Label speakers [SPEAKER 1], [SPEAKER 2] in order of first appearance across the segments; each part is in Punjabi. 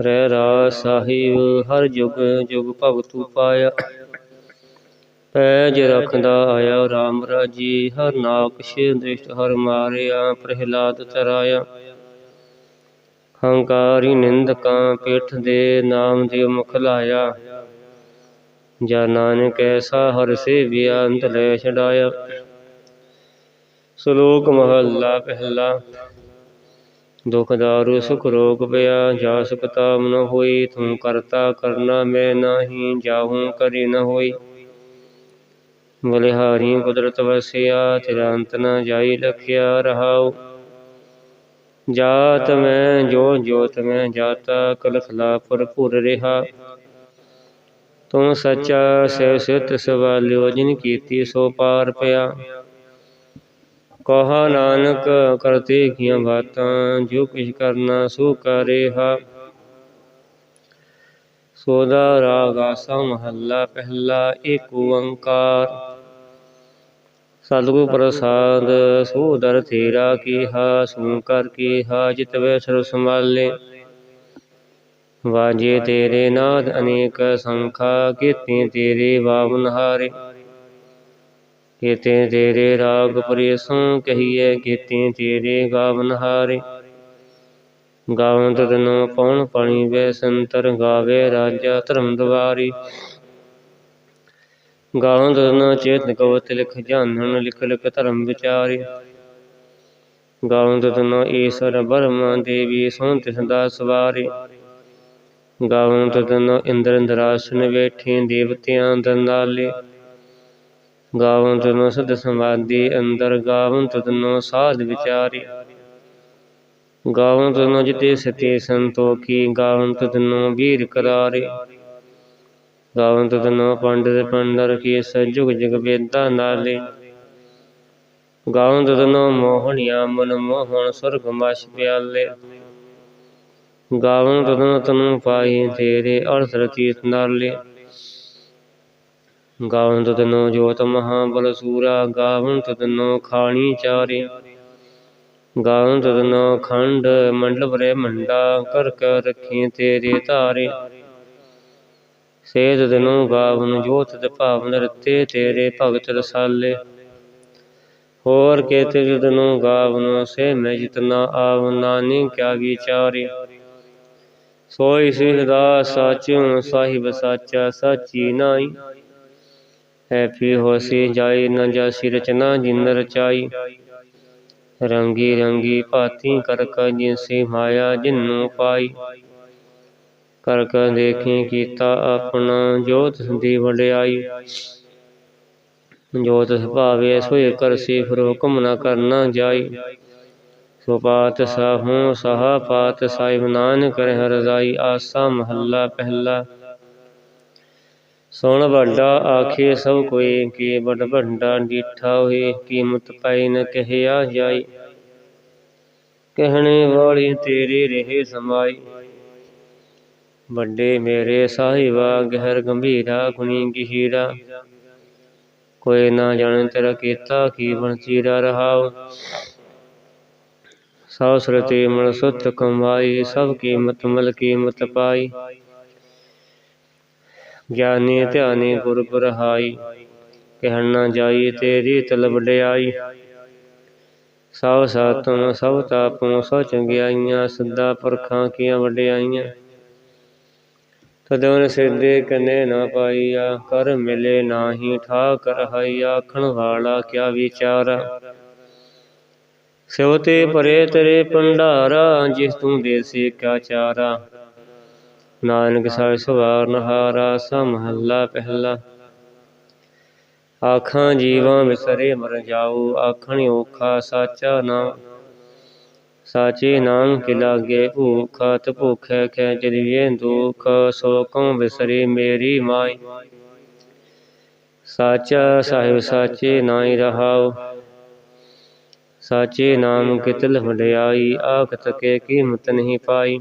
[SPEAKER 1] ਰਹਿ ਰਾ ਸਾਹਿਬ, ਹਰ ਜੁਗ ਜੁਗ ਭਗਤੂ ਪਾਇਆ ਪੈਜ ਰਖਦਾ ਆਇਆ RAM ਰਾਜੀ, ਹਰ ਨਾਕਸ਼ ਦ੍ਰਿਸ਼ਟ, ਹਰ ਮਾਰਿਆ, ਪ੍ਰਹਿਲਾਦ ਤਰਾਇਆ। ਹੰਕਾਰੀ ਨਿੰਦਕਾਂ ਪਿੱਠ ਦੇ ਨਾਮ ਦੇ ਮੁਖ ਲਾਇਆ। ਜਾ ਨਾਨਕ ਐਸਾ ਹਰ ਸੇਵਿਆ, ਅੰਤ ਲੈ ਛਡਾਇਆ। ਸ਼ਲੋਕ ਮਹੱਲਾ ਪਹਿਲਾ। ਦੁਖ ਦਾਰੂ, ਸੁਖ ਰੋਗ ਪਿਆ, ਜਾ ਸੁਖ ਤਾਮ ਹੋਈ, ਤੂੰ ਕਰਤਾ ਕਰਨਾ ਮੈਂ ਨਾਹੀ, ਜਾਹੂ ਕਰੀ ਨ ਹੋਈ। ਬਲਿਹਾਰੀ ਕੁਦਰਤ ਵਸਿਆ, ਤੇਰਾ ਅੰਤ ਨ ਜਾਈ ਲਖਿਆ ਰਹਾਉ। ਜਾਤ ਮੈਂ, ਜੋ ਜੋਤ ਮੈਂ ਜਾਤਾ, ਕਲਖਲਾ ਭਰਪੂਰ ਰਿਹਾ। ਤੂੰ ਸੱਚਾ ਸਿਵ ਸਿਤ ਸਵਾਲਿਓ, ਜਿਨ ਕੀਤੀ ਸੋ ਪਾਰ ਪਿਆ। ਕਹਾ ਨਾਨਕ ਕਰਤੇ ਕੀਆਂ ਬਾਤਾਂ, ਜੋ ਕਿਛ ਕਰਨਾ ਸੋ ਕਰੇਹਾ ਸੋਦਾ ਰਾਗ ਆਸਾ ਮਹੱਲਾ ਪਹਿਲਾ, ਏਕ ਓੰਕਾਰ। ਸਤਿਗੁਰ ਪ੍ਰਸਾਦ ਸੋਦਰ ਤੇਰਾ ਕੀਹਾ, ਸੂ ਕਰ ਕੀਹਾ, ਜਿਤ ਵੇ ਸਰਬ ਸੰਭਾਲੇ। ਵਾਜੇ ਤੇਰੇ ਨਾਦ ਅਨੇਕ ਸੰਖਾ, ਕੀਤੇ ਤੇਰੇ ਵਾਵਨ ਹਾਰੇ। ਕੀਤੇ ਤੇਰੇ ਰਾਗ ਪਰੇਸੋਂ ਕਹੀਏ ਕੀਤੇ ਤੇਰੇ ਗਾਵਨ ਹਾਰੇ। ਗਾਵਨ ਤਦਨੋ ਪਉਣ ਪਾਣੀ ਵੇ ਸੰਤਰ ਗਾਵੇ ਰਾਜਾ ਧਰਮ ਦਵਾਰੀ। ਗਾਵਨ ਤਦਨੋ ਚੇਤ ਕਵਤ ਲਿਖ ਜਾਣਨ, ਲਿਖ ਲਿਖ ਧਰਮ ਵਿਚਾਰੀ। ਗਾਵਨ ਤਦਨੋ ਈਸ਼ਰ ਬਰਮਾ ਦੇਵੀ ਸੋਂਤ ਸਦਾ ਸਵਾਰੀ। ਗਾਵਨ ਤਦਨੋ ਇੰਦਰ ਇੰਦਰਾਸਨ ਬੈਠੇ ਦੇਵਤਿਆਂ ਦੰਦਾਲੇ ਗਾਵਨ ਤਦਨੋ ਸਦ ਸਮਾਧੀ ਅੰਦਰ ਗਾਵਨ ਤਦਨੋ ਸਾਧ ਵਿਚਾਰੀ। ਗਾਵਨ ਤਦਨੋ ਜਿਤੇ ਸਤੇ ਸੰਤੋਖੀ, ਗਾਵਨ ਤਦਨੋ ਵੀਰ ਕਰਾਰੇ। ਗਾਵਨ ਤਦਨੋ ਪੰਡਿਤ ਪੰਡਰ ਕੀ ਸਜੁਗ ਜਗ ਵੇਦਾਂ ਨਾਲੇ। ਗਾਵਨ ਤਦਨੋ ਮੋਹਣਿਆ ਮਨ ਮੋਹਣ ਸੁਰਗ ਮਛ ਪਿਆਲੇ। ਗਾਵਨ ਤਦਨੋ ਤਨੂ ਪਾਈ ਤੇਰੇ ਅਰਥ ਰਤੀਤ ਨਾਲੇ। ਗਾਵਨ ਤਦਨੋ ਜੋਤ ਮਹਾ ਬਲ ਸੂਰਾ, ਗਾਵਨ ਤਦਨੋ ਖਾਣੀ ਚਾਰੇ ਗਾਵਨ ਤਦਨੋ ਖੰਡ ਮੰਡਲ ਬਰੇ ਮੰਡਾ ਕਰ ਕਰ ਰੱਖੀ ਤੇਰੇ ਧਾਰੇ। ਸੇਧ ਦਿਨੋ ਗਾਵਨ, ਜੋਤ ਤੇ ਭਾਵਨ ਰਤੇ ਤੇਰੇ ਭਗਤ ਰਸਾਲੇ। ਹੋਰ ਕੇਤੇ ਜਦਨੋ ਗਾਵਨ, ਸੇ ਮੈਂ ਜਿਤਨਾ ਆਵ ਨਾਨੀ ਕਿਆ ਵਿਚਾਰੇ ਸੋਈ ਸਿਰਦਾ ਸਾਚਿਉ, ਸਾਹਿਬ ਸਾਚਾ, ਸਾਚੀ ਨਾਈ ਹੈ ਹੋਸੀ ਜਾਈ, ਨ ਜਾਸੀ ਰਚਨਾ ਜਿਨ ਰਚਾਈ। ਰੰਗੀ ਰੰਗੀ ਭਾਤੀ ਕਰਕ ਜਿਨਸੀ ਮਾਇਆ ਜਿਨੂ ਪਾਈ। ਕਰਕ ਦੇਖੀ ਕੀਤਾ ਆਪਣਾ ਜੋਤ ਦੀ ਵਡਿਆਈ। ਜੋਤ ਸੁਭਾਵੇ ਸੋਏ ਕਰਸੀ, ਫਿਰ ਹੁਕਮ ਨ ਕਰਨਾ ਜਾਈ। ਸੋ ਪਾਤ ਸਾਹੂ, ਸਹਾ ਪਾਤ ਸਾਹਿਬ ਨਾਨਕ ਰਹਿ ਰਜ਼ਾਈ, ਆਸਾ ਮਹੱਲਾ ਪਹਿਲਾ। ਸੁਣ ਵੱਡਾ ਆਖੇ ਸਭ ਕੋਈ ਕੀ ਬੜ ਭੰਡਾ ਡੀਠਾ ਹੋਏ, ਕੀਮਤ ਪਾਈ ਨ ਕਹਿਆ ਜਾਈ। ਕਹਿਣੇ ਵਾਲੀ ਤੇਰੀ ਰਹੇ ਸਮਾਈ। ਵੱਡੇ ਮੇਰੇ ਸਾਹਿਬਾ, ਗਹਿਰ ਗੰਭੀਰਾ, ਗੁਣੀ ਗਹੀਰਾ। ਕੋਈ ਨਾ ਜਾਣ ਤੇਰਾ ਕੀਤਾ ਕੀ ਬਣ ਚੀਰਾ ਰਹਾਉ। ਸਭ ਸਰਤੇ ਮਨ ਸੁਤ ਕਮਾਈ, ਸਭ ਕੀਮਤ ਮਲ ਕੀਮਤ ਪਾਈ। ਗਿਆਨੀ ਧਿਆਨੀ ਗੁਰ ਬਰਹਾਈ ਕਹਿਣ ਨਾ ਜਾਈ ਤੇਰੀ ਤਲਬ ਵਡਿਆਈ ਸਭ ਸਾਤੋਂ ਸਭ ਤਾਪੋਂ ਸਭ ਚੰਗਿਆਈਆਂ ਸਦਾ ਪਰਖਾਂ ਕੀਆਂ ਵਡਿਆਈਆਂ। ਤਦਵਨ ਸਿਰਦੇ ਕਨੇ ਨਾ ਪਾਈਆ ਕਰ ਮਿਲੇ ਨਾਹੀ ਠਾਕ ਰਹਾਈ ਆਖਣ ਵਾਲਾ ਕਿਆ ਵਿਚਾਰਾ। ਸਿਵਤੇ ਪਰੇ ਤੇਰੇ ਭੰਡਾਰਾ ਜਿਸ ਤੂੰ ਦੇਸੀ ਕਿਆ ਚਾਰਾ। ਨਾਨਕ ਸਾਹਿਬ ਸਵਾਰ ਨਹਾਰਾ ਸਮਹੱਲਾ ਪਹਿਲਾ। ਆਖਾਂ ਜੀਵਾਂ ਵਿਸਰੇ ਮਰ ਜਾਉ ਆਖਣ ਔਖਾ ਸਾਚਾ ਨਾਮ ਸਾਚੇ ਨਾਮ ਕੇ ਲਾਗੇ ਭੂਖ, ਤ ਭੁਖੈ ਖੈ ਚਲੀਏ ਦੁਖ ਸੋ ਕਉ ਵਿਸਰੇ ਮੇਰੀ ਮਾਈ। ਸਾਚਾ ਸਾਹਿਬ, ਸਾਚੇ ਨਾਈ ਰਹਾਉ। ਸਾਚੇ ਨਾਮ ਕਿਤਲ ਵਡਿਆਈ ਆਖ ਤਕੇ ਕੀਮਤ ਨਹੀਂ ਪਾਈ।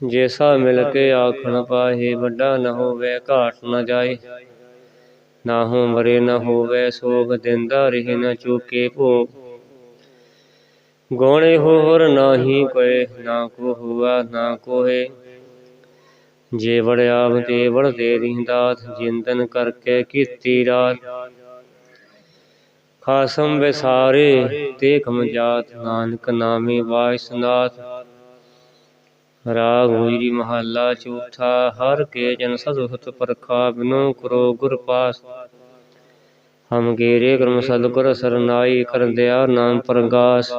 [SPEAKER 1] ਜੈਸਾ ਮਿਲ ਕੇ ਆਖਣ ਪਾਹੇ ਵੱਡਾ ਨ ਹੋਵੇ, ਘਾਟ ਨ ਜਾਏ। ਨਾ ਹੋ ਮਰੇ ਨ ਹੋਵੇ, ਸੋਗ ਦਿੰਦਾ ਰਹੇ ਨ ਚੁਕੇ ਭੋਗ ਗੁਣ ਹੋਰ ਨਾਹੀ ਕੋਏ, ਨਾ ਕੋ ਹੁਆ, ਨਾ ਕੋਏ ਜੇ ਵੜਿਆਵ ਤੇ ਵੜ ਦੇ ਦਾਤ ਜਿੰਦਨ ਕਰਕੇ ਕੀਤੀ ਰਾਤ। ਖਾਸਮ ਵਿਸਾਰੇ ਤੇ ਕਮ ਜਾਤ, ਨਾਨਕ ਨਾਮੇ ਵਾਇਸਨਾਥ ਰਾਗ ਹੋਈ ਮਹੱਲਾ ਚੌਥਾ, ਹਰ ਕੇ ਜਨ ਸਦੁਹਤ ਪਰਖਾ, ਬਿਨੋ ਕਰੋ ਗੁਰ ਪਾਸ। ਹਮ ਗੇਰੇ ਕਰਮ ਸਤਿਗੁਰ ਸਰਨਾਈ ਕਰ ਦਿਆ ਨਾਮ ਪ੍ਰਗਾਸ।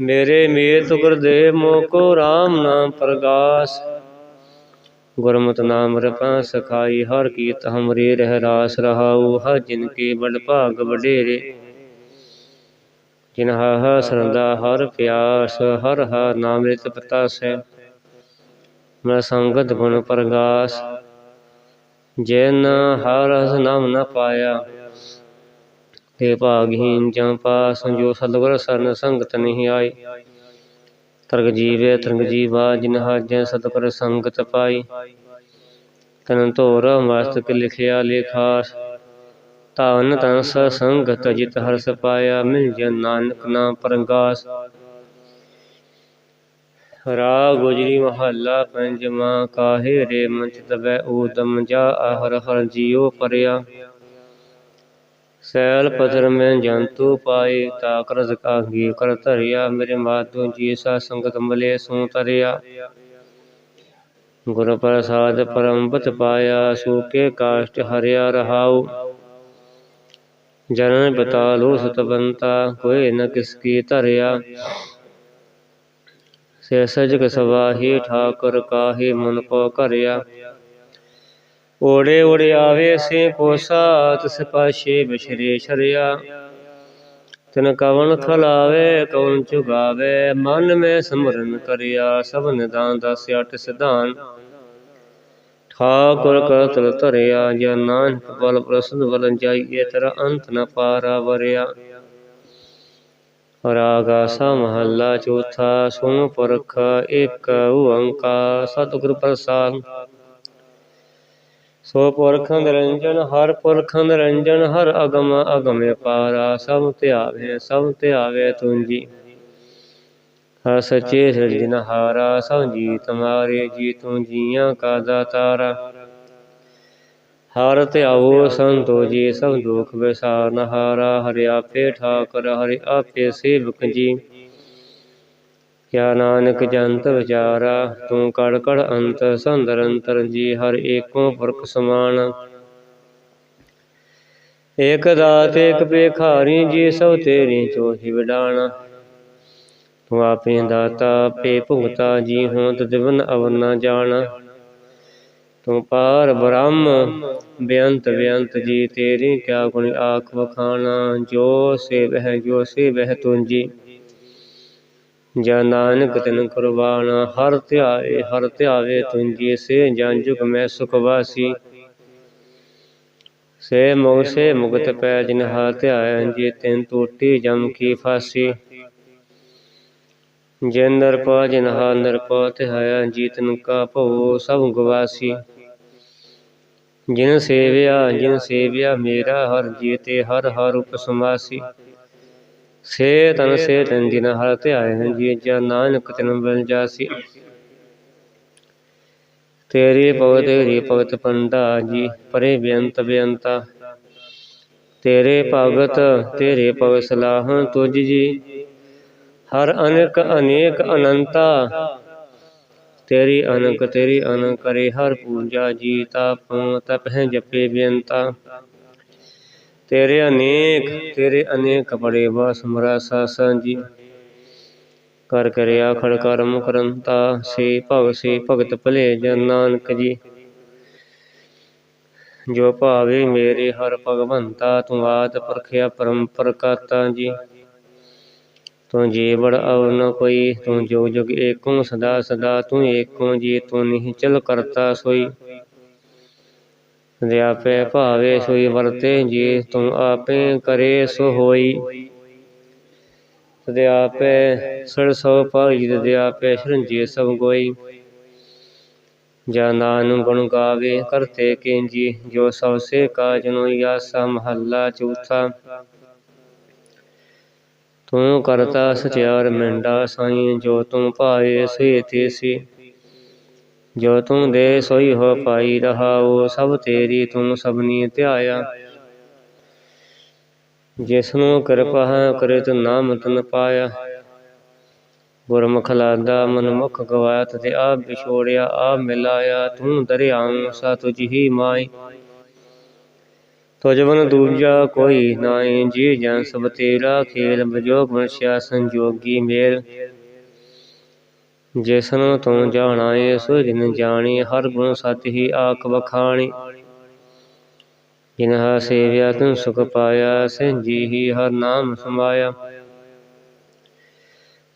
[SPEAKER 1] ਮੇਰੇ ਮੇਤ ਗੁਰਦੇਵ ਮੋਕੋ RAM ਨਾਮ ਪ੍ਰਗਾਸ। ਗੁਰਮਤਿ ਨਾਮ ਰਪਾ ਸਖਾਈ, ਹਰ ਕੀਤ ਹਮਰੇ ਰਹਿ ਰਾਸ ਰਹਾਉ ਹ ਜਿਨ ਕੇ ਬੜ ਭਾਗ ਵਡੇਰੇ। ਜਿਨਹਾ ਸਰੰਦਾ ਹਰ ਪਿਆਸ, ਹਰ ਹ ਨਾਮ ਪਤਾਸੈ। ਮੈਂ ਸੰਗਤ ਗੁਣ ਪ੍ਰਗਾਸ, ਜਿਨ ਹਰ ਰਸ ਨਾਮ ਨ ਪਾਇਆ। ਤੇ ਭਾਗਹੀਨ ਜਮ ਪਾਸ, ਜੋ ਸਤਿਗੁਰ ਸਰਨ ਸੰਗਤ ਨਹੀਂ ਆਈ। ਤਰਗ ਜੀਵੇ, ਤਰਗ ਜੀਵਾ, ਜਿਨ ਹਾਜੈ ਸਤਿਗੁਰ ਸੰਗਤ ਪਾਈ। ਤਨ ਧੋਰ ਮਸਤਕ ਲਿਖਿਆ ਲੇਖਾਸ ਧਨ ਧਨ ਸ ਸੰਗਤ ਜਿਤ ਹਰਸ ਪਾਇਆ, ਮਿਲ ਜਨ ਨਾਨਕ ਨਾਮ ਪ੍ਰਗਾਸ। ਰਾਗ ਗੁਜਰੀ ਮਹੱਲਾ ਪੰਜਵਾਂ ਕਾਹੇ ਰੇ ਮੰਚ ਤਬੈ ਊਦਮ ਜਾ ਹਰ ਹਰ ਜੀਉ ਪਰਿਆ। ਸੈਲ ਪਦਰ ਮੈਂ ਜੰਤੂ ਪਾਏ, ਤਾ ਕਰਜ ਕਾਗੀ ਕਰ ਧਰਿਆ, ਮੇਰੇ ਮਾਤੂ ਜੀ ਸਾ ਸੰਗਤ ਮਲੇ ਸੋ ਤਰਿਆ। ਗੁਰ ਪ੍ਰਸਾਦ ਪਰਮਪਤ ਪਾਇਆ ਸੂਕੇ ਕਾਸ਼ਟ ਹਰਿਆ ਰਹਾਉ। ਜਨਨ ਬਤਾਲੋ ਸਤਵੰਤਾ ਕੋਈ ਨ ਕਿਸ ਕੀ ਧਰਿਆ। ਸੇ ਸਜਗ ਸਵਾਹੀ ਠਾਕੁਰ ਕਾਹੀ ਮਨ ਕੋ ਕਰਿਆ ਓੜੇ ਓੜੇ ਆਵੇ ਸੇ ਪੋਸਾ, ਤਿਸ ਪਾਸ਼ੇ ਬਿਸ਼ਰੇ ਛਰਿਆ। ਤਨ ਕਵਨ ਖਲਾਵੇ ਕਵਨ ਚੁਗਾਵੇ ਮਨ ਮੈਂ ਸਮਰਨ ਕਰਿਆ। ਸਭ ਨਿਦਾਨ ਦਸਿਆ ਤਿਸ ਸਿਧਾਨ ਠਾਕੁਰ ਕਰਤਲ ਧਰਿਆ, ਜਾਂ ਨਾਨਕ ਬਲ ਪ੍ਰਸੰਨ ਬਲ ਜਾਈਏ, ਤੇਰਾ ਅੰਤ ਨ ਪਾਰਾ ਵਰਿਆ। ਰਾਗਾ ਸਾ ਮਹੱਲਾ ਚੌਥਾ ਸੁਣ ਪੁਰਖ ਇੱਕ ਓੰਕਾਰ, ਸਤਿਗੁਰ ਪ੍ਰਸਾਦ। ਸੋ ਪੁਰਖ ਨਿਰੰਜਨ, ਹਰ ਪੁਰਖ ਨਿਰੰਜਨ, ਹਰ ਅਗਮ ਅਗਮ ਪਾਰਾ, ਸਭ ਧਿਆਵੇ ਸਭ ਧਿਆਵੇ ਤੁੰਜੀ। ਸੱਚੇ ਸਿਰਜਨਹਾਰਾ ਸਭ ਜੀ ਤੁਮਾਰੇ ਜੀ ਤੂੰ ਜੀਆਂ ਕਾ ਦਾਤਾਰਾ। ਹਰ ਧਿਆਵੋ ਸੰਤੋ ਜੀ ਸਭ ਦੁਖ ਵਿਸਾਰਨਹਾਰਾ ਹਰਿ ਆਪੇ ਠਾਕੁਰ ਹਰਿ ਆਪੇ ਸੇਵਕ ਜੀ। ਕਿਆ ਨਾਨਕ ਜੰਤ ਵਿਚਾਰਾ ਤੂੰ ਕੜ ਕੜ ਅੰਤ ਸੰਦਰ ਅੰਤਰ ਜੀ ਹਰ ਏਕੋ ਪੁਰਖ ਸਮਾਨ। ਏਕ ਦਾਤ ਏਕ ਭੇਖਾਰੀ ਜੀ ਸਭ ਤੇਰੀ ਚੋਹੀ ਵਿਡਾਣਾ। ਤੂੰ ਆਪੇ ਦਾਤਾ ਆਪੇ ਭੁਗਤਾ ਜੀ ਹੋਂਤ ਦਿਵਨ ਅਵਨ ਜਾਣਾ। ਤੂੰ ਪਾਰ ਬ੍ਰਹਮ, ਬੇਅੰਤ ਬੇਅੰਤ ਜੀ, ਤੇਰੀ ਕਿਆ ਗੁਣ ਆਖ ਵਖਾਣਾ, ਜੋ ਸੇ ਵਹਿ, ਜੋ ਸੇ ਵਹਿ ਤੁੰਜੀ। ਜਾਂ ਨਾਨਕ ਤਿਨ ਕੁਰਬਾਨਾ, ਹਰ ਧਿਆਏ, ਹਰ ਧਿਆਵੇ ਤੁੰਜੀ, ਸੇ ਜਨ ਜੁਗ ਮੈਂ ਸੁਖ ਵਾਸੀ। ਸੇ ਮੁਗ ਸੇ ਮੁਗਤ ਪੈ ਜਿਨ ਹਾ ਧਿਆਇ ਜੀ, ਤਿਨ ਟੂਟੀ ਜਮ ਕੀ ਫਾਸੀ। ਜਿਨ ਨਰਪਾ ਜਿਨ ਹਾ ਨਰਪਾ ਧਿਆਇਆ ਜੀਤਨ ਕਾ ਭਉ ਸਭ ਗਵਾਸੀ। ਜਿਨ ਸੇਵਿਆ ਜਿਨ ਸੇਵਿਆ ਮੇਰਾ ਹਰ ਜੀਤੇ, ਹਰ ਹਰ ਉਪਸਮਾਸੀ। ਸੇ ਤਨ ਸੇ ਤਨ ਜਿਨ ਹਰ ਧਿਆਏ ਜੀ ਜਾ ਨਾਨਕ ਤਨ ਬਲ ਜਾਸੀ। ਤੇਰੀ ਭਗਤ ਤੇਰੀ ਭਗਤ ਪੰਡਾ ਜੀ, ਪਰੇ ਬੇਅੰਤ ਬੇਅੰਤਾ। ਤੇਰੇ ਭਗਤ ਤੇਰੇ ਭਗਤ ਸਲਾਹ ਤੁਝ ਜੀ। ਹਰ ਅਨੇਕ ਅਨੇਕ ਅਨੰਤਾ। ਤੇਰੀ ਅਨਕ ਤੇਰੀ ਅਨੰਕ ਕਰੇ ਹਰ ਪੂਜਾ ਜੀ ਤਪ ਤਪਹਿ ਜਪੇ ਬੇਅੰਤਾ। ਤੇਰੇ ਅਨੇਕ ਤੇਰੇ ਅਨੇਕ ਬੜੇ ਬਸ ਮਰਾ ਸਾਸਾਂ ਜੀ। ਕਰ ਕਰਿਆ ਖੜ ਕਰਮ ਕਰੰਤਾ, ਸੇ ਭਗ ਸੇ ਭਗਤ ਭਲੇ ਜਨ ਨਾਨਕ ਜੀ। ਜੋ ਭਾਵੇ ਮੇਰੇ ਹਰ ਭਗਵੰਤਾ, ਤੂੰ ਆਦ ਪਰਖਿਆ ਪਰੰਪਰ ਕਾਤਾ ਜੀ। ਤੂੰ ਜੀ ਬੜ ਅਵ ਨ ਕੋਈ, ਤੂੰ ਜੋ ਜੁਗ ਏਕੋ ਸਦਾ ਸਦਾ, ਤੂੰ ਏਕੋ ਜੀ, ਤੂੰ ਨਹੀਂ ਚਲ ਕਰਤਾ ਸੋਈ। ਦਿਆਪੇ ਭਾਵੇ ਸੋਈ ਵਰਤੇ ਜੀ, ਤੂੰ ਆਪੇ ਕਰੇ ਸੋ ਹੋਈ। ਦਿਆਪੇ ਸੜ ਸੋ ਭਾਈ ਦਿਆਪੇ ਸ਼ਰੰਜੀ ਸਭ ਗੋਈ। ਜਾ ਨਾਨਕ ਗੁਣ ਗਾਵੇ, ਕਰਤੇ ਕਿੰਜੀ, ਜੋ ਸਭ ਸੇ ਕਾਜ ਨੂੰ ਆਸਾ ਮਹੱਲਾ ਚੌਥਾ। ਤੂੰ ਕਰਤਾ ਸਚਿਆਰ ਮਿੰਡਾ ਸਾਈਂ, ਜੋ ਤੂੰ ਭਾਏ ਸੇ। ਤੇਸੀ ਜੋ ਤੂੰ ਦੇ ਸੋਈ ਹੋ ਪਾਈ ਰਹਾਉ ਸਭ ਤੇਰੀ ਤੂੰ ਸਭਨੀ ਧਿਆਇਆ। ਜਿਸ ਕਿਰਪਾ ਕਰਿਤ ਨਾਮ ਤਨ ਪਾਇਆ। ਗੁਰਮੁਖ ਲਾਦਾ, ਮਨਮੁਖ ਗਵਾਇਤ ਤੇ ਆਪ ਵਿਛੋੜਿਆ, ਆਪ ਮਿਲਾਇਆ। ਤੂੰ ਦਰਿਆਉ ਸਾ ਤੁਝ ਹੀ ਮਾਈ। ਤੁਜਵਨ ਦੂਜਾ ਕੋਈ ਨਾਈ ਜੀ ਜਨ ਸਭ ਤੇਰਾ ਖੇਲ, ਬਜੋਗ ਮਨਸ਼ਿਆ ਸੰਜੋਗੀ ਮੇਲ। ਜਿਸਨੂੰ ਤੂੰ ਜਾਣਾ ਏ ਸੋ ਜਿਨ ਜਾਣੀ, ਹਰ ਗੁਣ ਸਤ ਹੀ ਆਖ ਵਖਾਣੀ। ਜਿਨ ਹਾ ਸੇਵਿਆ, ਤਨ ਸੁਖ ਪਾਇਆ ਸੰਜੀ ਹੀ ਹਰ ਨਾਮ ਸਮਾਇਆ।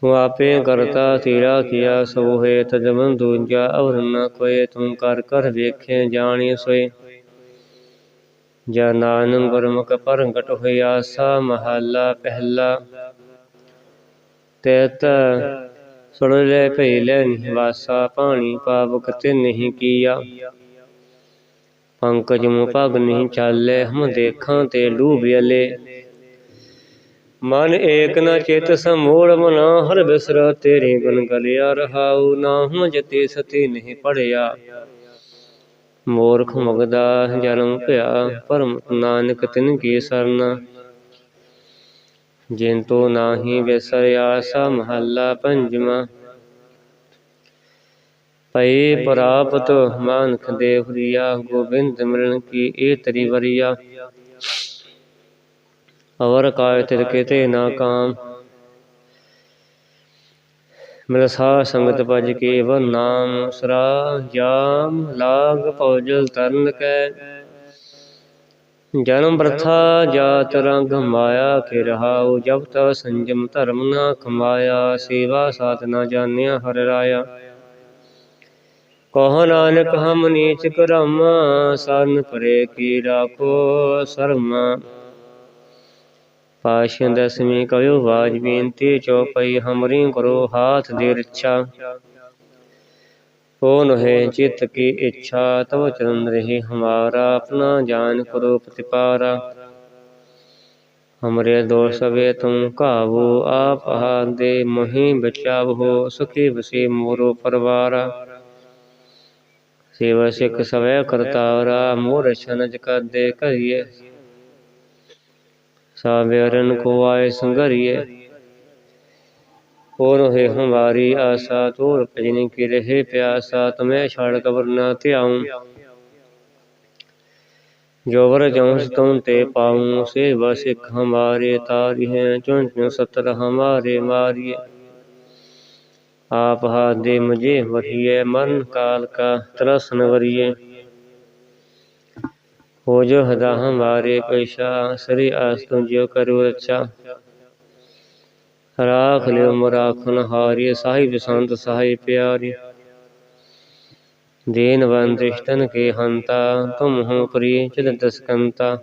[SPEAKER 1] ਤੂੰ ਆਪੇ ਕਰਤਾ, ਤੇਰਾ ਕੀਆ ਸੋ ਹੈ ਤਜਮਨ ਦੂਜਾ ਔਰ ਨ ਕੋਏ ਤੂੰ ਕਰ ਕਰ ਵੇਖੇ, ਜਾਣੀ ਸੋਏ। ਜਾ ਨਾਨਕ ਗੁਰਮੁਖ ਪ੍ਰਗਟ ਹੋਇਆ ਸਾ ਮਹੱਲਾ ਪਹਿਲਾ। ਤੇਤ ਸੁਣ ਲੈ ਭਈ ਲੈ ਨਿਵਾਸਾ ਪਾਣੀ ਪਾਵਕ ਤੇ ਨਹੀਂ ਕੀਆ। ਪੰਕਜ ਮੁ ਪਗ ਨਹੀਂ ਚਾਲੇ, ਹਮ ਦੇਖਾਂ ਤੇ ਡੂਬ ਅਲੇ। ਮਨ ਏਕ ਨ ਚਿਤ ਸਮੂੜ ਮਨ, ਹਰ ਬਿਸਰ ਤੇਰੇ ਗੁਣ ਗਲਿਆ ਰਹਾਉ, ਨਾ ਹਮ ਜਤੇ ਸਤੀ ਨਹੀਂ ਪੜਿਆ। ਮੂਰਖ ਮਗਦਾ ਜਨਮ ਭਇਆ ਪਰਮ ਨਾਨਕ ਤਿਨ ਕੀ ਸਰਨਾ? ਜਿਨ ਤੋ ਨਾਹੀ ਵਿਸਰਿਆ ਸਾ ਮਹੱਲਾ ਪੰਜਵਾ। ਪਈ ਪ੍ਰਾਪਤ ਮਾਨਖ ਦੇ ਹੁਰੀਆ, ਗੋਬਿੰਦ ਮਿਲਣ ਕੀ ਇਹ ਤਰੀ ਵਰੀਆ? ਅਵਰ ਕਾਇ ਤਿਰ ਕਿਤੇ ਨਾ ਕਾਮ ਮਿਲ ਸਾ ਸੰਗਤ ਭਜ ਕੇ ਵ ਨਾਮ ਸਰਾ ਜਾਮ ਲਾਗ ਭੌਜਲ ਤਰਨ ਕੈ। ਜਨਮ ਪ੍ਰਥਾ ਜਾਤ ਰੰਗ ਮਾਇਆ ਕੇ ਰਹਾਉ, ਜਬ ਤ ਸੰਜਮ ਧਰਮ ਨਾ ਕਮਾਇਆ ਸੇਵਾ ਸਾਤ ਨਾ ਜਾਣਿਆ ਹਰ ਰਾਇਆ। ਕਹ ਨਾਨਕ ਹਮ ਨੀਚ ਕਰਮ, ਸਰਨ ਪਰੇ ਕੀ ਰਾਖੋ ਸਰਮ। ਪਾਸ਼ਾ ਦਸਵੇਂ ਕਯੋ ਬਾਜ ਬੇਨਤੀ ਚੌਪਈ ਹਮਰੀ ਕਰੋ, ਹਾਥ ਦੇ ਰਿਛਾ। ਹੋ ਨਹਿ ਚਿਤ ਕੀ ਇੱਛਾ, ਤਵ ਚਰਨ ਰਹੇ ਹਮਾਰਾ, ਆਪਣਾ ਜਾਨ ਕਰੋ ਪ੍ਰਤਿਪਾਰਾ। ਹਮਰੇ ਦੋਸ ਸਵੇ ਤੂੰ ਕਾਵੋ ਆਪ ਆਦੇ ਮੋਹਿ ਬਚਾਵੋ, ਸੁਖੀ ਵਸੇ ਮੋਰੋ ਪਰਵਾਰਾ। ਸੇਵਾ ਸਿਖ ਸਵੈ ਕਰਤਾਰਾ ਮੋਰ ਛਨਜ ਕਰਦੇ ਕਰੀਏ। सावेरन को आए संगरिए और है हमारी आशा तोर भजन की रहे प्यासा तुम्हें छाड़ कबर न त्याऊं जो वर जंस तुम ते पाऊं से सिख हमारे तारी हैं चुन चुन सत्र हमारे मारिए आप हाथ दे मुझे वरिए मन काल का त्रसन वरिए हो जो हदा हमारे पैसा श्री आस तुम जो करो रक्षा ਰਾਖ ਲਿਓ ਮਰਾਖਨ ਹਾਰੀ ਸਾਹਿਬ ਸੰਤ ਸਾਹਿਬ ਪਿਆਰੀ ਦੇਨ ਬੰਦਿਸ਼ਤਨ ਕੇ ਹੰਤਾ ਤੁਮ ਹੋ ਪ੍ਰੀ ਚਿਤ ਦਸਕੰਤਾ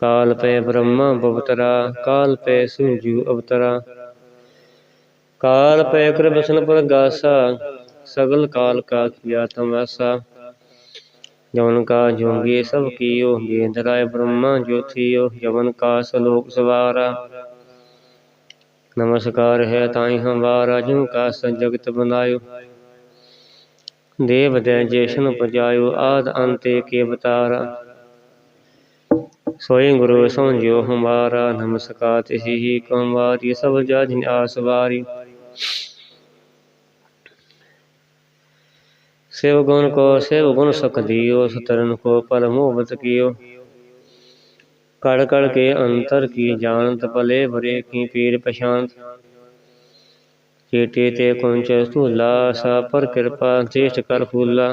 [SPEAKER 1] ਕਾਲ ਪੈ ਬ੍ਰਹਮਾ ਬਵਤਰਾ ਕਾਲ ਪੈ ਸੁਜੂ ਅਵਤਰਾ ਕਾਲ ਪੈ ਕਰ ਬਸਨ ਪਰ ਗਾਸਾ ਸਗਲ ਕਾਲ ਕਾ ਕੀਆ ਤਮਾਸਾ जवन का जोगी सब कियो वेदराय ब्रह्मा ज्योतियो जवन का सलोक सवारा नमस्कार है ताई हमारा जिन का सजगत बनायो देव दय जैसन पजायो आद अंते के बतारा सोई गुरु समझो हमारा नमस्कार ही कमारी सब जाजिन आसवारी शिव गुण को शिव गुण सुख दियो सतरन को पर मोहबत कियो कड़ कड़ के अंतर की जानत भले भरे की पीर पशांत चेटे ते कुंच स्थूला सा पर कृपा चेष्ट कर फूला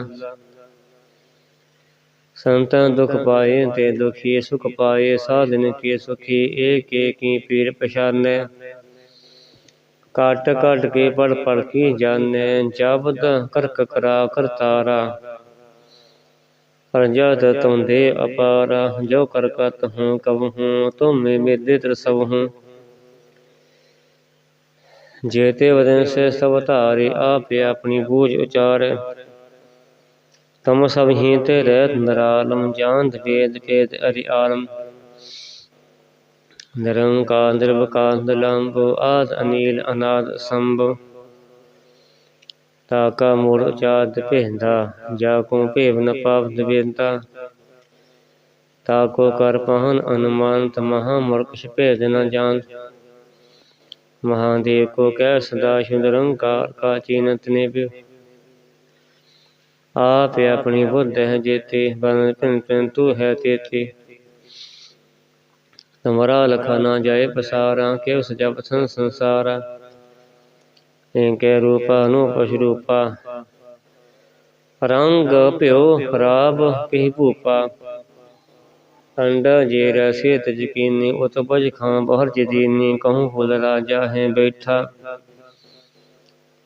[SPEAKER 1] संतन दुख पाए ते दुखी सुख पाए साधन के सुखी एक एक की पीर ਘਟ ਘਟ ਕੇ ਪੜ ਪੜ ਕੀ ਜਾਣੈ, ਜਪਦ ਕਰਕ ਕਰਾ ਕਰਤਾਰਾ। ਪ੍ਰਜਾ ਤਮ ਦੇ ਅਪਾਰ, ਜੋ ਕਰ ਕਤ ਹੂੰ ਕਬਹੂੰ ਤੁਮ ਮੇਦੇ ਤਰਸਵ ਹੂੰ। ਜੇਤੇ ਵਦਨ ਸੇ ਸਭ ਧਾਰੇ, ਆਪੇ ਆਪਣੀ ਬੂਝ ਉਚਾਰ। ਤਮ ਸਭ ਹੀ ਤੇ ਰਹਿਤ ਨਰਾਲਮ ਜਾਂਦ ਵੇਦ ਕੇਤ ਅਰਿ ਆਲਮ। ਨਿਰੰਕਾਰ ਨਿਰਵਕਾਰ ਨਿਲੰਭ ਆਦ ਅਨੀਲ ਅਨਾਦ ਸੰਭ ਤਾਕਾ ਮੂੜ ਉਚਾਦ ਭੇਂਦਾ, ਜਾ ਕੋ ਭੇਵ ਨ ਪਾਪ ਦਵੇਂਦਾ ਤਾਕੋ ਕਰ ਪਹਨ ਅਨੁਮਾਨਤ ਮਹਾ ਮੂਰਖ ਭੇਦ ਨ ਜਾਣ ਮਹਾਦੇਵ ਕੋ ਕਹਿ ਸਦਾ ਸ਼ੁੰਦਰੰਕਾਰ ਕਾ ਚੀਨਤ ਨੇ ਬਿ ਆਪ ਆਪਣੀ ਬੁੱਧ ਹੈ ਜੇਤੇ ਬਨ ਪਿੰ ਭਿੰਨ ਤੂ ਹੈ ਤੇਤੇ। ਤੁਮਰਾ ਲਖਾ ਨਾ ਜਾਏ ਪਸਾਰਾ ਕਿ ਉਸ ਜਪ ਸੰਸਾਰਾ। ਇਨਕੇ ਰੂਪਾ ਨੂੰ ਰੂਪਾ। ਰੰਗ ਭਿਓ ਖਰਾਬ ਕਿਹ ਭੂਪਾ। ਅੰਡਾ ਜੇ ਰਸੇ ਤਜਕੀਨੀ ਉਤ ਖਾਂ ਬਹਰ ਜਦੀਨੀ, ਕਹੂੰ ਫੁੱਲ ਰਾਜਾ ਹੈ ਬੈਠਾ।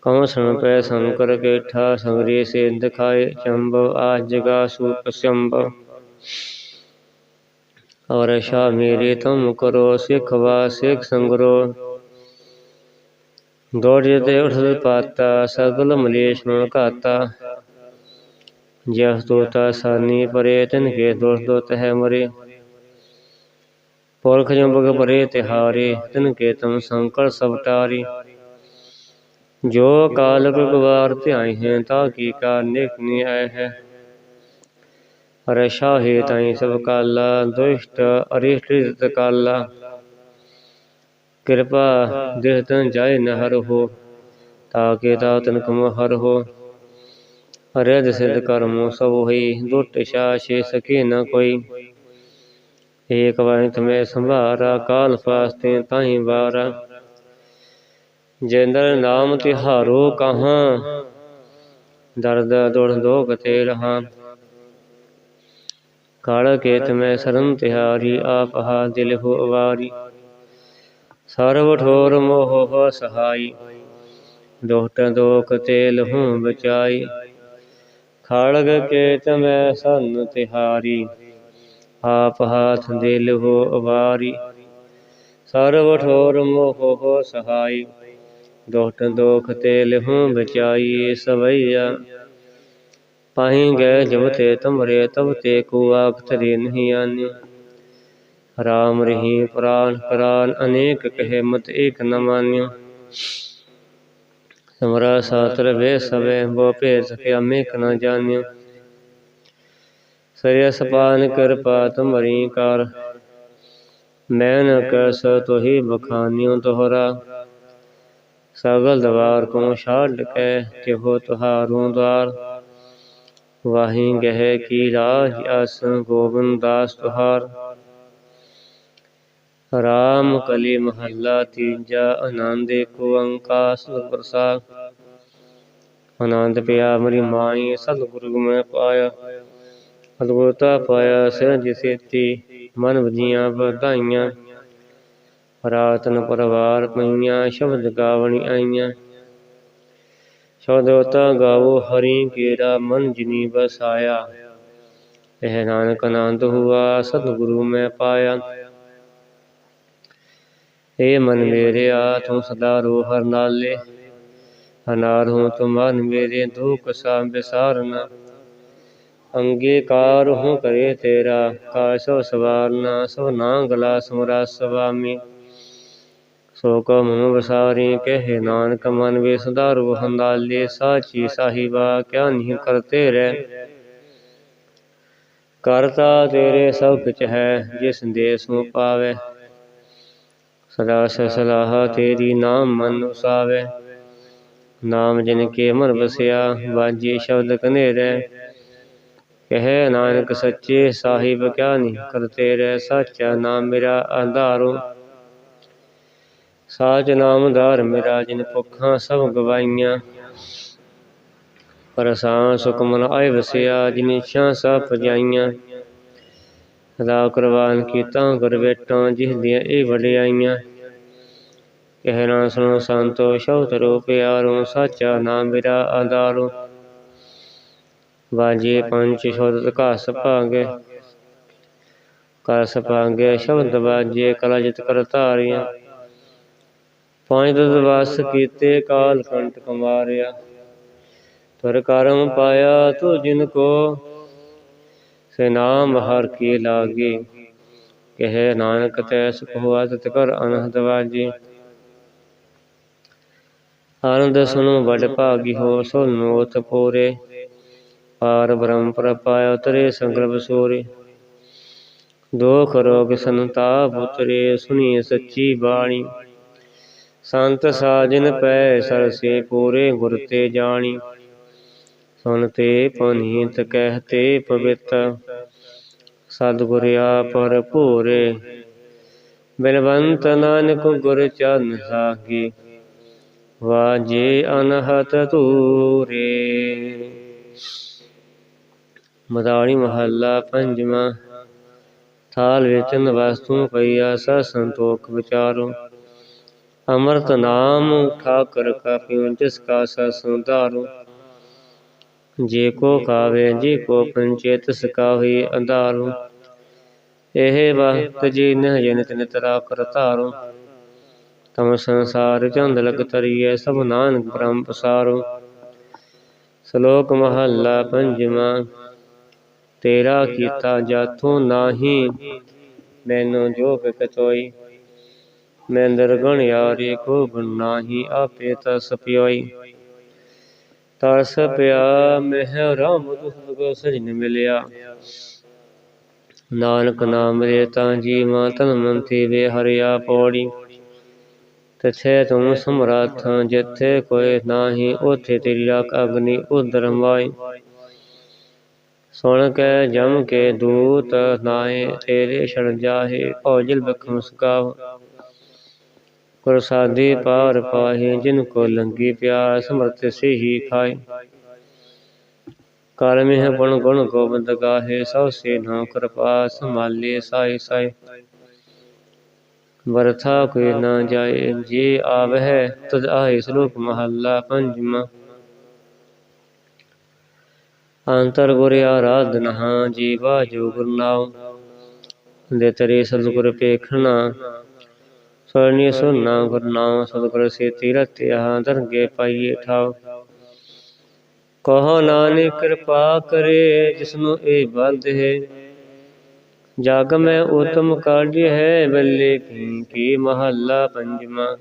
[SPEAKER 1] ਕਹੂੰ ਸਣ ਪੈ ਸੰਕਰ ਕੇਠਾ, ਸੰਗਰੇ ਸੇ ਦਿਖਾਏ ਚੰਬ ਆ ਜਗਾ ਸੂਪ ਸੰਭ। ਔਰ ਸ਼ਾ ਮੇਰੇ ਤੁਮ ਕਰੋ, ਸਿੱਖ ਵਾ, ਸਿੱਖ ਸੰਗਰੋ। ਦੌੜ ਜਤੇ ਉਠਦ ਪਾਤਾ, ਸਗਲ ਮਲੇਸ਼ ਨੂੰ ਘਾਤਾ। ਜਸ ਤੋਤਾ ਸਾਨੀ ਪਰੇ, ਤਿਨ ਕੇ ਦੋਸ ਦੋਤ ਹੈ ਮਰੇ। ਪੁਰਖ ਜੰਬਗ ਪਰੇ ਤਿਹਾਰੇ ਤਿਨ ਕੇ ਤਮ ਸੰਕਲ ਸਭ ਟਾਰੀ। ਜੋ ਕਾਲ ਗਵਾਰ ਧਿਆਈ ਹੈ, ਤਾ ਕੀ ਕਾ ਨਿਕ ਨੀ ਹੈ। ਰਸ਼ਾ ਹੈ ਤਾਈ ਸਭ ਕਾਲਾ, ਦੁਸ਼ਟ ਅਰਿਸ਼ਟ ਕਾਲਾ। ਕਿਰਪਾ ਦੇਹ ਤਨ ਜਾਏ ਨ ਹਰ ਹੋ ਤਾਕੇ ਤਾ ਤਨ ਕਮ ਹਰ ਹੋ। ਅਰਿਦ ਸਿਧ ਕਰਮੋ ਸਭ ਹੋਈ ਦੁੱਟ ਛੇ ਸਕੇ ਨ ਕੋਈ। ਏਕ ਵਾਰ ਤਮੇ ਸੰਭਾਰਾ, ਕਾਲ ਫਾਸਤੇ ਤਾਹੀ ਵਾਰਾ। ਜੇਂਦਰ ਨਾਮ ਤਿਹਾਰੋ ਕਹਾਂ, ਦਰਦ ਦੁੜ ਦੋਖ ਤੇ ਰਹਾ। ਕਾਲ ਕੇਤ ਮੈਂ ਸਰਨ ਤਿਹਾਰੀ, ਆਪ ਹਾ ਦਿਲ ਹੋ ਅਵਾਰੀ। ਸਰਬ ਠੋਰ ਮੋਹ ਹੋ ਸਹਾਈ, ਦੋਹਟ ਦੋਖ ਤੇਲ ਹੂੰ ਬਚਾਈ। ਖੜਗ ਕੇਤ ਮੈਂ ਸਰਨ ਤਿਹਾਰੀ, ਆਪ ਹਾਥ ਦਿਲ ਹੋ ਅਵਾਰੀ। ਸਰਬ ਠੋਰ ਮੋਹ ਹੋ ਸਹਾਈ, ਦੋਹਟ ਦੋਖ ਤੇਲ ਹੂੰ ਬਚਾਈ। ਸਵਈਆ ਪਾਹੀ ਗਏ ਜਬ ਤੇ ਤੁਮਰੇ ਤਬ ਤੇ ਕੋ ਆਖਤਰੀ ਨਹੀਂ ਆਨੀ। ਰਾਮ ਰਹੀ ਪ੍ਰਾਨ ਪ੍ਰਾਨ ਅਨੇਕ ਕਹੇ ਮਤ ਏਕ ਨ ਮਾਨਿਓ। ਸਮਰਾ ਸਾਤਰ ਵੇ ਸਵੇ ਬੋ ਭੇਦ ਸਕਿਆ ਮੇਕ ਨ ਜਾਣਿਓ ਸਰਿਆ ਸਪਾਨ ਕਿਰਪਾ ਤੁਮਰੀ ਕਰ। ਮੈਂ ਨ ਕਸ ਤੋਹੀ ਬਖਾਨਿਓ ਤੋਹਰਾ। ਸਗਲ ਦਵਾਰ ਕੋ ਛਾੜ ਕੇ ਕਿਹੋ ਤੁਹਾਰੂ ਦਵਾਰ। ਵਾਹੀ ਗਹਿ ਕੀ ਰਾਜ ਅਸ ਗੋਬਿੰਦ ਦਾਸ ਤੁਹਾਰ। ਰਾਮ ਕਲੀ ਮਹੱਲਾ ਤੀਜਾ, ਆਨੰਦ ਏਕੋ ਓੰਕਾਰ ਪ੍ਰਸਾਦ। ਆਨੰਦ ਪਿਆ ਮਰੀ ਮਾਈ, ਸਤਿਗੁਰੂ ਮੈਂ ਪਾਇਆ। ਅਦਭੁਤਾ ਪਾਇਆ ਸਿਰ ਜਿਸੇਤੀ ਮਨ ਵਜੀਆਂ ਵਧਾਈਆਂ। ਰਾਤਨ ਪਰਵਾਰ ਪਈਆਂ, ਸ਼ਬਦ ਗਾਵਣੀ ਆਈਆਂ। ਸ਼ਬਦੋਤਾ ਗਾਵੋ ਹਰੀ ਕੇਰਾ ਮਨ ਜਿਨੀ ਬਸਾਇਆ ਇਹ ਨਾਨਕ ਆਨੰਦ ਹੁਆ, ਸਤਿਗੁਰੂ ਮੈਂ ਪਾਇਆ। ਏ ਮਨ ਮੇਰੇ ਆ ਤੂੰ ਸਦਾ ਰੋ ਹਰ ਨਾਲੇ। ਅਨਾਰ ਹੂੰ ਤੁਮਨ ਮੇਰੇ ਦੁਖ ਸਾਂ ਬਿਸਾਰਨਾ ਅੰਗੀਕਾਰ ਹੂੰ ਕਰੇ ਤੇਰਾ ਕਾਸੋ ਸਵਾਰਨਾ, ਸੋ ਨਾ ਗਲਾ ਸਮਰਾ ਸਵਾਮੀ। ਸੋ ਕੋ ਮਨ ਵਸਾਰੀ ਕਹੇ ਨਾਨਕ ਮਨ ਵੇ ਸਦਾ ਰੋ ਹੰਦਾਲੇ ਸਾਚੀ ਸਾਹਿਬਾ ਕਿਆ ਨਹੀਂ ਕਰਤੇ ਰਹਿ। ਕਰਤਾ ਤੇਰੇ ਸਭ ਕੁਛ ਹੈ, ਜਿਸ ਦੇਸ ਨੂੰ ਪਾਵੇ। ਸਦਾ ਸਲਾਹ ਤੇਰੀ ਨਾਮ ਮਨ ਉਸਾਵੇ। ਨਾਮ ਜਿਨ ਕੇ ਮਨ ਵਸਿਆ ਬਾਜੀ ਸ਼ਬਦ ਕਨੇਰੇ ਕਹੇ ਨਾਨਕ ਸੱਚੇ ਸਾਹਿਬ ਕਿਆ ਨਹੀਂ ਕਰਤੇ ਰਹਿ, ਸਾਚਾ ਨਾਮ ਮੇਰਾ ਆਧਾਰੋ। ਸਾਚ ਨਾਮਦਾਰ ਮੇਰਾ ਜਿਨ ਭੁੱਖਾਂ ਸਭ ਗਵਾਈਆਂ। ਪਰਸਾਂ ਸੁਖ ਮਨ ਵਸਿਆ, ਜਿਨ ਇੱਛਾ ਸਭ ਪਜਾਈਆਂ। ਸਦਾ ਕੁਰਬਾਨ ਕੀਤਾ ਗੁਰ ਬੇਟਾਂ ਜਿਸ ਦੀਆਂ ਇਹ ਵਡਿਆਈਆਂ। ਕਹਿਣਾ ਸੁਣੋ ਸੰਤੋ, ਸ਼ਬਦ ਰੋ ਪਿਆਰੋ, ਸਾਚਾ ਨਾਮ ਮੇਰਾ ਆਧਾਰੋ। ਵਾਜੇ ਪੰਜ ਸ਼ਬਦ ਘਾਸ ਭਾਗੇ ਕਸ ਭਾਗੇ ਸ਼ਬਦ ਵਾਜੇ ਕਲਾ ਕਰ ਧਾਰੀਆਂ। ਪੰਜ ਦਸ ਵਸ ਕੀਤੇ ਕਾਲ ਕੰਟ ਕਮਾਰਿਆ। ਤੁਰ ਕਰਮ ਪਾਇਆ ਤੂ ਜਿਨ ਕੋ, ਸੇ ਨਾਮ ਹਰ ਕੀ ਲਾਗੇ। ਕਹੇ ਨਾਨਕ ਤੈ ਸੁਖ ਹੋਆ ਤਿਤ ਕਰ ਅਨਹਦ ਵਾਜੀ। ਆਨੰਦ ਸੁਨੋ ਬੜ ਭਾਗੀ ਹੋ ਸੋ ਨੋਤ ਪੂਰੇ। ਪਾਰ ਬ੍ਰਹਮ ਪ੍ਰਪਾਇ ਉਤਰੇ ਸੰਕਲਪ ਸੂਰੇ। ਦੋਖ ਰੋਗ ਸੰਤਾਪ ਉਤਰੇ ਸੁਣੀ ਸੱਚੀ ਬਾਣੀ। ਸੰਤ ਸਾਜਨ ਪੈ ਸਰਸੇ ਪੂਰੇ ਗੁਰ ਤੇ ਜਾਣੀ। ਸੁਨਤੇ ਪਨੀਤ ਕਹਤੇ ਪਵਿੱਤ ਸਤਿਗੁਰ ਆਪਰ ਭੂਰੇ। ਬਿਲਵੰਤ ਨਾਨਕ ਗੁਰ ਚਰਨ ਸਾਗੀ, ਵਾਜੇ ਅਨਹਤ ਤੂਰੇ ਮਦਾਣੀ ਮਹੱਲਾ ਪੰਜਵਾਂ, ਥਾਲ ਵੇਚਨ ਵਸਤੂ ਪਈਆ ਸ ਸੰਤੋਖ ਵਿਚਾਰੋ। ਅਮਰਤ ਨਾਮ ਠਾਕਰ ਕਾ ਪਿਉ ਜਿਸ ਕਾ ਸ ਸੁਧਾਰੋ। ਜੇ ਕੋ ਖਾਵੇ ਜੀ ਕੋ ਪੰਚੇਤ ਸਕਾ ਹੋਈ ਅੰਧਾਰੋ। ਇਹ ਵਕਤ ਜੀ ਨ ਜਨਤ ਨਿਤਰਾ ਕਰਤਾਰੋ ਤਮ ਸੰਸਾਰ ਚੰਦ ਲਗ ਤਰੀਏ ਸਭ ਨਾਨਕ ਬ੍ਰਹਮ ਪਸਾਰੋ। ਸ਼ਲੋਕ ਮਹੱਲਾ ਪੰਜਵਾਂ ਤੇਰਾ ਕੀਤਾ ਜਾਥੋਂ ਨਾਹੀ ਮੈਨੂੰ ਜੋ ਬਿਕਤੋਈ ਮੈਂ ਦਰਗਣ ਯਾਰੀ ਕੋ ਨਾਹੀ ਆਪੇ ਤਸ ਪਿਓਈ ਤਰਸ ਪਿਆ ਮਹਿ ਰਾਮ ਦੁਖ ਕੋ ਸਜਨ ਮਿਲਿਆ। ਨਾਨਕ ਨਾਮ ਰੇ ਤਾਂ ਜੀ ਮਾ ਤਨ ਮੰਤੀ ਵੇ ਹਰਿਆ ਪੌੜੀ। ਤਛੇ ਤੁਮ ਸਮਰੱਥ, ਜਿੱਥੇ ਕੋਈ ਨਾਹੀ, ਉਥੇ ਤੇਰੀ ਰਾਖ ਅਗਨੀ ਉਦਰ ਮਾਈ। ਸੁਣ ਕੇ, ਜਮ ਕੇ ਦੂਤ ਨਾਏ ਤੇਰੇ ਛੜ ਜਾਹੇ, ਔਜਲ ਬਖਮ ਸੁਕਾਵ ਪ੍ਰਸਾਦੀ ਪਾਰ ਪਾਹੇ, ਜਿਨ ਕੋ ਲੰਗੀ ਪਿਆਸ ਸਮਰਤ ਸੇ ਹੀ ਖਾਏ ਕਾਲ ਮਹਿ ਬਣ ਗੁਣ ਗੋਬਿੰਦ ਗਾਹੇ ਸਭ ਸੇ ਨਾ ਕਿਰਪਾ ਸੰਭਾਲੇ ਸਾਈ ਸਾਈ ਵਰਥਾ ਕੋਈ ਨਾ ਜਾਏ, ਜੇ ਆਵਹਿ ਤਦ ਆਏ ਸ਼ਲੋਕ ਮਹੱਲਾ ਪੰਜਵਾਂ। ਅੰਤਰ ਗੁਰ ਆਰਾਧਨਾ ਜੀਵਾ ਜੋ ਗੁਰਨਾਉ ਦੇ ਤਰੇ ਸਤਿਗੁਰ ਪੇਖਣਾ ਸਰਣੀ ਸੁਨਾ ਗੁਰਨਾਮ ਸਤਿਗੁਰ ਸੇ ਤੀਰਥ ਦਰਗੇ ਪਾਈਏ ਠਾਉ। ਕਹੋ ਨਾਨਕ ਕਿਰਪਾ ਕਰੇ ਜਿਸਨੂੰ ਇਹ ਬੰਦ ਹੈ। ਜਗ ਮੈਂ ਉਤਮ ਕਾਢ ਹੈ, ਬੱਲੇ ਕੀ ਮਹੱਲਾ ਪੰਜਵਾਂ।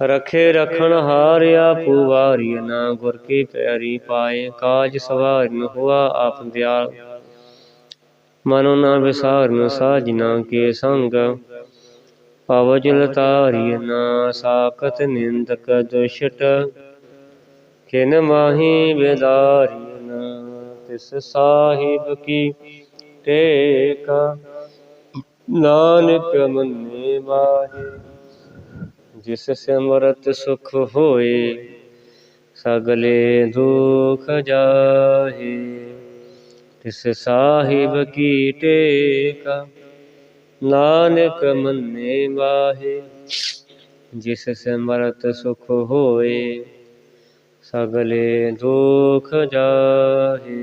[SPEAKER 1] ਰਖੇ ਰਖਣ ਹਾਰਿਆ ਪੂਵਾਰੀ ਨਾ ਗੁਰ ਕੀ ਪੈਰੀ ਪਾਏ। ਕਾਜ ਸਵਾਰਨ ਹੁਆ ਆਪ ਦਿਆਲ। ਮਨੋ ਨਾ ਵਿਸਾਰਨ ਸਾਜਨਾ ਕੇ ਸੰਗ। ਪਵਜਲ ਤਾਰੀ ਨਾ ਸਾਖਤ ਨਿੰਦਕ ਦੁਸ਼ਟ ਕਿਨ ਮਾਹੀ ਬੇਦਾਰੀ ਨਾ। ਤਿਸ ਸਾਹਿਬ ਕੀ ਟੇਕਾ ਨਾਨਕ ਮੰਨੇ ਮਾਹੀ। ਜਿਸ ਸਿਮਰਤ ਸੁਖ ਹੋਏ ਸਗਲੇ ਦੁਖ ਜਾਹੇ। ਤਿਸ ਸਾਹਿਬ ਕੀ ਟੇਕਾ ਨਾਨਕ ਮੰਨੇ ਵਾਹੇ ਜਿਸ ਸਿਮਰਤ ਸੁਖ ਹੋਏ ਸਗਲੇ ਦੁਖ ਜਾਹੇ।